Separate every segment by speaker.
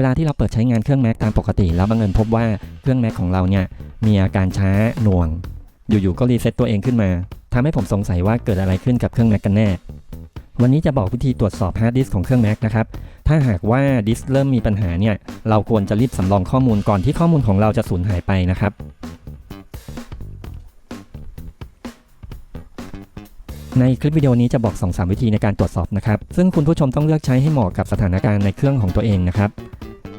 Speaker 1: เวลาที่เราเปิดใช้งานเครื่อง Mac ตามปกติ แล้วบังเอิญพบว่าเครื่อง Mac ของเราเนี่ยมีอาการช้าหน่วง อยู่ๆก็รีเซ็ตตัวเองขึ้นมาทำให้ผมสงสัยว่าเกิดอะไรขึ้นกับเครื่อง Mac กันแน่ วันนี้จะบอกวิธีตรวจสอบฮาร์ดดิสของเครื่อง Mac นะครับ ถ้าหากว่าดิสก์เริ่มมีปัญหาเนี่ยเราควรจะรีบสำรองข้อมูลก่อนที่ข้อมูลของเราจะสูญหายไปนะครับในคลิปวิดีโอนี้จะบอก 2-3 วิธีในการตรวจสอบนะครับ ซึ่งคุณผู้ชมต้องเลือกใช้ให้เหมาะกับสถานการณ์ในเครื่องของตัวเองนะครับ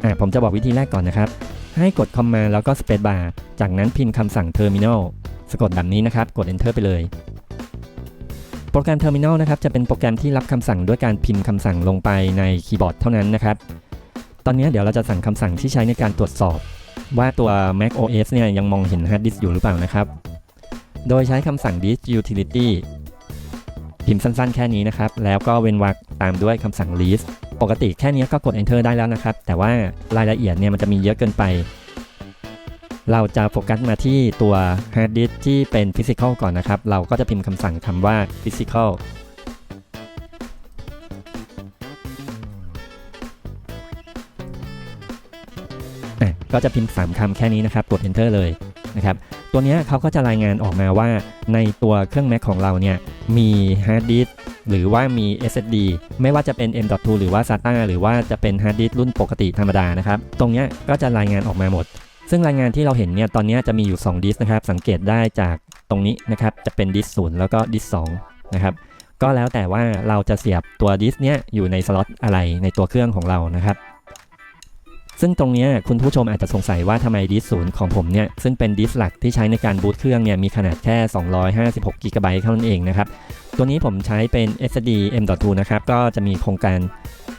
Speaker 1: อ่าผมจะบอกวิธีแรกก่อนนะครับ ให้กด Command แล้วก็ Space Bar จากนั้นพิมพ์คำสั่ง Terminal สะกดแบบนี้นะครับ กด Enter ไปเลย โปรแกรม Terminal นะครับ จะเป็นโปรแกรมที่รับคำสั่งด้วยการพิมพ์คำสั่งลงไปในคีย์บอร์ดเท่านั้นนะครับ ตอนนี้เดี๋ยวเราจะสั่งคำสั่งที่ใช้ในการตรวจสอบ ว่าตัว Mac OS เนี่ยยังมองเห็นฮาร์ดดิสอยู่หรือเปล่านะครับ โดยใช้คำสั่ง disk utility พิมพ์สั้นๆ แค่นี้นะครับ แล้วก็เว้นวรรคตามด้วยคำสั่ง list ปกติแค่นี้ก็กด enter ได้แล้วนะครับ แต่ว่ารายละเอียดเนี่ยมันจะมีเยอะเกินไป เราจะโฟกัสมาที่ตัว hard disk ที่เป็น physical ก่อนนะครับ เราก็จะพิมพ์คำสั่งคำว่า physical อะก็จะพิมพ์3คำแค่นี้นะครับ กด enter เลยนะครับ ตัวนี้เขาก็จะรายงานออกมาว่าในตัวเครื่อง Mac ของเราเนี่ยมี hard disk หรือว่ามี SSD ไม่ว่าจะเป็น M.2 หรือว่า SATA หรือว่าจะเป็น hard disk รุ่นปกติธรรมดานะครับ ตรงนี้ก็จะรายงานออกมาหมด ซึ่งรายงานที่เราเห็นเนี่ยตอนนี้จะมีอยู่ 2 ดิสนะครับ สังเกตได้จากตรงนี้นะครับจะเป็นดิสศูนย์แล้วก็ดิสสองนะครับก็แล้วแต่ว่าเราจะเสียบตัวดิสเนี้ยอยู่ในสล็อตอะไรในตัวเครื่องของเรานะครับ ซึ่งตรงนี้คุณผู้ชมอาจจะสงสัยว่าทำไมดิสศูนย์ของผมเนี่ย ซึ่งเป็นดิสหลักที่ใช้ในการบูตเครื่องเนี่ย มีขนาดแค่ 256กิกะไบต์เท่านั้นเองนะครับ ตัวนี้ผมใช้เป็น SSD M.2 นะครับ ก็จะมีโครงการ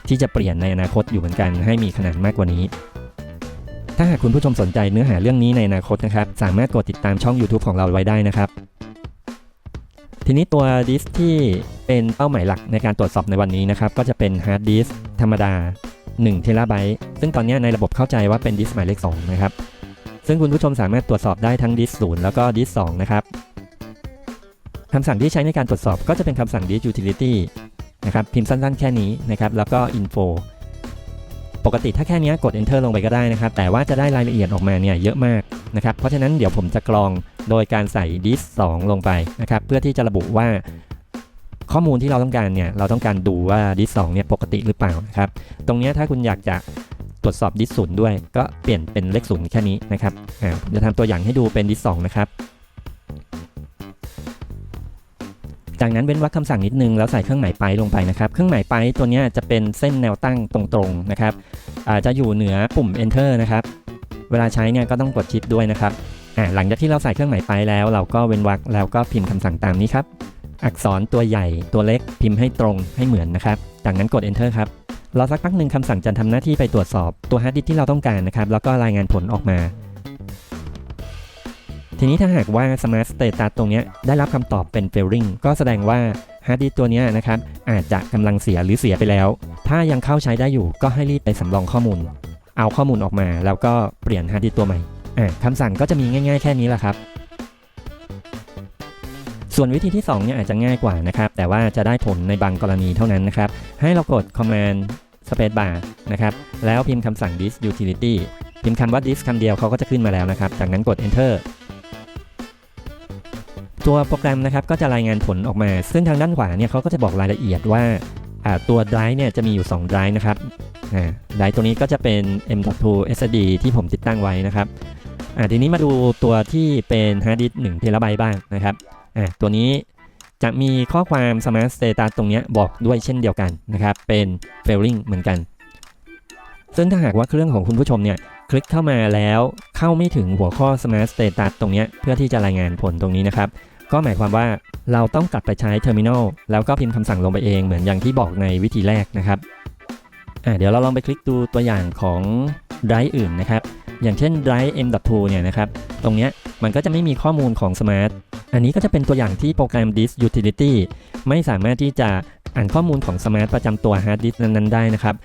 Speaker 1: ที่จะเปลี่ยนในอนาคตอยู่เหมือนกัน ให้มีขนาดมากกว่านี้ ถ้าหากคุณผู้ชมสนใจเนื้อหาเรื่องนี้ในอนาคตนะครับ สามารถกดติดตามช่อง YouTube ของเราไว้ได้นะครับทีนี้ตัวดิสที่เป็นเป้าหมายหลักในการตรวจสอบในวันนี้นะครับ ก็จะเป็นฮาร์ดดิสธรรมดา 1เทราไบต์ซึ่งตอนนี้ในระบบเข้าใจว่าเป็นดิสหมายเลข2นะครับ ซึ่งคุณผู้ชมสามารถตรวจสอบได้ทั้งดิส0แล้วก็ดิส2นะครับคำสั่งที่ใช้ในการตรวจสอบก็จะเป็นคำสั่ง disk utility นะครับพิมพ์สั้นๆแค่นี้นะครับแล้วก็ info ปกติถ้าแค่นี้กด enter ลงไปก็ได้นะครับ แต่ว่าจะได้รายละเอียดออกมาเนี่ยเยอะมากนะครับ เพราะฉะนั้นเดี๋ยวผมจะกรองโดยการใส่ disk 2 ลงไปนะครับ เพื่อที่จะระบุว่า ข้อมูลที่เราต้องการเนี่ยเราต้องการดูว่า disk 2เนี่ยปกติหรือเปล่านะครับตรงนี้ถ้าคุณอยากจะตรวจสอบ disk 0ด้วยก็เปลี่ยนเป็นเลข0แค่นี้นะครับอ่าผมจะทำตัวอย่างให้ดูเป็น disk 2นะครับจากนั้นเว้นวรรคคำสั่งนิดนึงแล้วใส่เครื่องหมายไปลงไปนะครับ เครื่องหมายไปตัวนี้จะเป็นเส้นแนวตั้งตรงๆนะครับอาจะอยู่เหนือปุ่ม enter นะครับ เวลาใช้เนี่ยก็ต้องกดชิปด้วยนะครับอ่าหลังจากที่เราใส่เครื่องหมายไปแล้ว เราก็เว้นวรรคแล้วก็พิมพ์คำสั่งตามนี้ครับ อักษรตัวใหญ่ตัวเล็กพิมพ์ให้ตรงให้เหมือนนะครับ จากนั้นกด enter ครับรอสักพักหนึ่งคำสั่งจะทำหน้าที่ไปตรวจสอบตัวฮาร์ดดิสที่เราต้องการนะครับ แล้วก็รายงานผลออกมา ทีนี้ถ้าหากว่า Smart Status ตรงนี้ได้รับคำตอบเป็น failing ก็แสดงว่าฮาร์ดดิสตัวนี้นะครับอาจจะกำลังเสียหรือเสียไปแล้ว ถ้ายังเข้าใช้ได้อยู่ก็ให้รีบไปสำรองข้อมูล เอาข้อมูลออกมา แล้วก็เปลี่ยนฮาร์ดดิสตัวใหม่คำสั่งก็จะมีง่าย ๆแค่นี้แหละครับ ส่วนวิธีที่ 2 เนี่ยอาจจะง่ายกว่านะครับ แต่ว่าจะได้ผลในบางกรณีเท่านั้นนะครับ ให้เรากด command space bar นะครับ แล้วพิมพ์คำสั่ง disk utility พิมพ์คำว่า disk คำเดียวเขาก็จะขึ้นมาแล้วนะครับ จากนั้นกด enter ตัวโปรแกรมนะครับก็จะรายงานผลออกมา ซึ่งทางด้านขวาเนี่ยเขาก็จะบอกรายละเอียดว่าตัว drive เนี่ยจะมีอยู่2 drive นะครับอ่า drive ตัวนี้ก็จะเป็น M.2 SSD ที่ผมติดตั้งไว้นะครับทีนี้มาดูตัวที่เป็น hard disk 1 t b บ้างนะครับ อ่าตัวนี้จะมีข้อความ smart status ตรงเนี้ยบอกด้วยเช่นเดียวกันนะครับเป็น failing เหมือนกัน ซึ่งถ้าหากว่าเครื่องของคุณผู้ชมเนี่ยคลิกเข้ามาแล้วเข้าไม่ถึงหัวข้อ Smart Status ตรงเนี้ยเพื่อที่จะรายงานผลตรงนี้นะครับ ก็หมายความว่าเราต้องกลับไปใช้ Terminal แล้วก็พิมพ์คำสั่งลงไปเองเหมือนอย่างที่บอกในวิธีแรกนะครับอ่าเดี๋ยวเราลองไปคลิกดูตัวอย่างของ Drive อื่นนะครับ อย่างเช่น Drive M.2 เนี่ยนะครับ ตรงเนี้ยมันก็จะไม่มีข้อมูลของ Smart อันนี้ก็จะเป็นตัวอย่างที่โปรแกรม Disk Utility ไม่สามารถที่จะอ่านข้อมูลของ Smart ประจำตัว Hard Disk นั้นๆ ได้นะครับ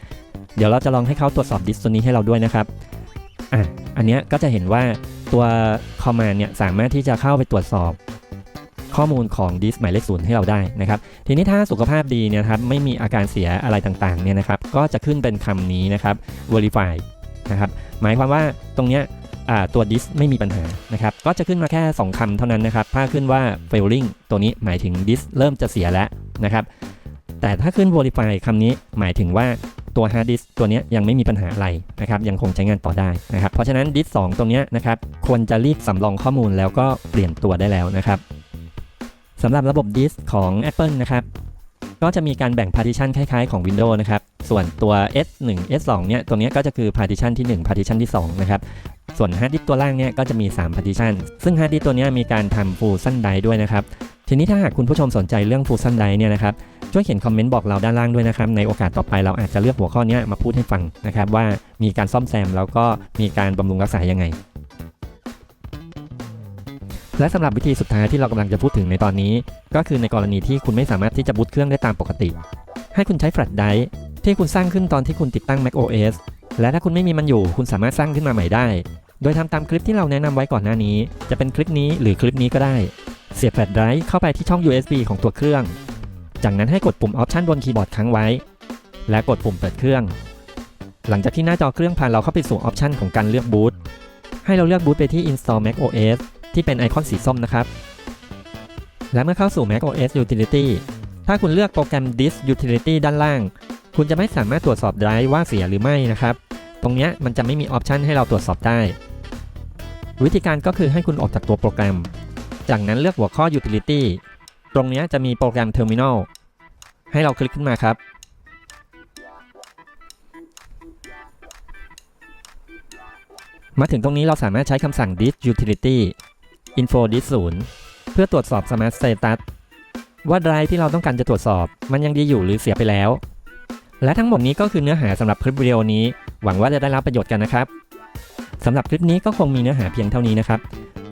Speaker 1: เดี๋ยวเราจะลองให้เขาตรวจสอบดิสตัวนี้ให้เราด้วยนะครับอะอันเนี้ยก็จะเห็นว่าตัว command เนี่ยสามารถที่จะเข้าไปตรวจสอบข้อมูลของดิสหมายเลขศูนย์ให้เราได้นะครับ ทีนี้ถ้าสุขภาพดีเนี่ยครับไม่มีอาการเสียอะไรต่างๆเนี่ยนะครับ ก็จะขึ้นเป็นคำนี้นะครับ verify นะครับหมายความว่าตรงเนี้ยตัว dis ไม่มีปัญหานะครับก็จะขึ้นมาแค่ 2คำเท่านั้นนะครับถ้าขึ้นว่า failing ตัวนี้หมายถึง dis เริ่มจะเสียแล้วนะครับแต่ถ้าขึ้น verify คำนี้หมายถึงว่าตัว hard disk ตัวนี้ยังไม่มีปัญหาอะไรนะครับยังคงใช้งานต่อได้นะครับเพราะฉะนั้น disk 2ตรงนี้นะครับควรจะรีบสำรองข้อมูลแล้วก็เปลี่ยนตัวได้แล้วนะครับสำหรับระบบ disk ของ Apple นะครับก็จะมีการแบ่ง partition คล้ายๆของ Windows นะครับ ส่วนตัว S1 S2 เนี่ยตัวนี้ก็จะคือ partition ที่ 1 partition ที่ 2 นะครับ ส่วน hard disk ตัวล่างเนี่ยก็จะมี 3 partition ซึ่ง hard disk ตัวนี้มีการทำ fusion drive ด้วยนะครับ ทีนี้ถ้าหากคุณผู้ชมสนใจเรื่อง fusion drive เนี่ยนะครับ ช่วยเขียนคอมเมนต์บอกเราด้านล่างด้วยนะครับ ในโอกาสต่อไปเราอาจจะเลือกหัวข้อนี้มาพูดให้ฟังนะครับว่ามีการซ่อมแซมแล้วก็มีการบำรุงรักษายังไงและสำหรับวิธีสุดท้ายที่เรากำลังจะพูดถึงในตอนนี้ ก็คือในกรณีที่คุณไม่สามารถที่จะบูตเครื่องได้ตามปกติ ให้คุณใช้แฟลชไดร์ ที่คุณสร้างขึ้นตอนที่คุณติดตั้ง Mac OS และถ้าคุณไม่มีมันอยู่ คุณสามารถสร้างขึ้นมาใหม่ได้ โดยทำตามคลิปที่เราแนะนำไว้ก่อนหน้านี้ จะเป็นคลิปนี้หรือคลิปนี้ก็ได้ เสียบแฟลชไดรฟ์เข้าไปที่ช่อง USB ของตัวเครื่อง จากนั้นให้กดปุ่ม Option บนคีย์บอร์ดค้างไว้ และกดปุ่มเปิดเครื่อง หลังจากที่หน้าจอเครื่องพาเราเข้าไปสู่ Option ของการเลือกบูต ให้เราเลือกบูตไปที่ Install Mac OS ที่เป็นไอคอนสีส้มนะครับ และเมื่อเข้าสู่ Mac OS Utility ถ้าคุณเลือกโปรแกรม Disk Utility ด้านล่าง คุณจะไม่สามารถตรวจสอบไดรฟ์ว่าเสียหรือไม่นะครับ ตรงนี้มันจะไม่มีออปชันให้เราตรวจสอบได้ วิธีการก็คือให้คุณออกจากตัวโปรแกรม จากนั้นเลือกหัวข้อ Utility ตรงนี้จะมีโปรแกรม Terminal ให้เราคลิกขึ้นมาครับ มาถึงตรงนี้เราสามารถใช้คำสั่ง disk utility info disk 0เพื่อตรวจสอบ smart status ว่าไดรฟ์ที่เราต้องการจะตรวจสอบ มันยังดีอยู่หรือเสียไปแล้ว และทั้งหมดนี้ก็คือเนื้อหาสำหรับคลิปวิดีโอนี้ หวังว่าจะได้รับประโยชน์กันนะครับสำหรับคลิปนี้ก็คงมีเนื้อหาเพียงเท่านี้นะครับ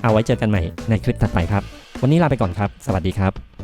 Speaker 1: เอาไว้เจอกันใหม่ในคลิปถัดไปครับ วันนี้ลาไปก่อนครับ สวัสดีครับ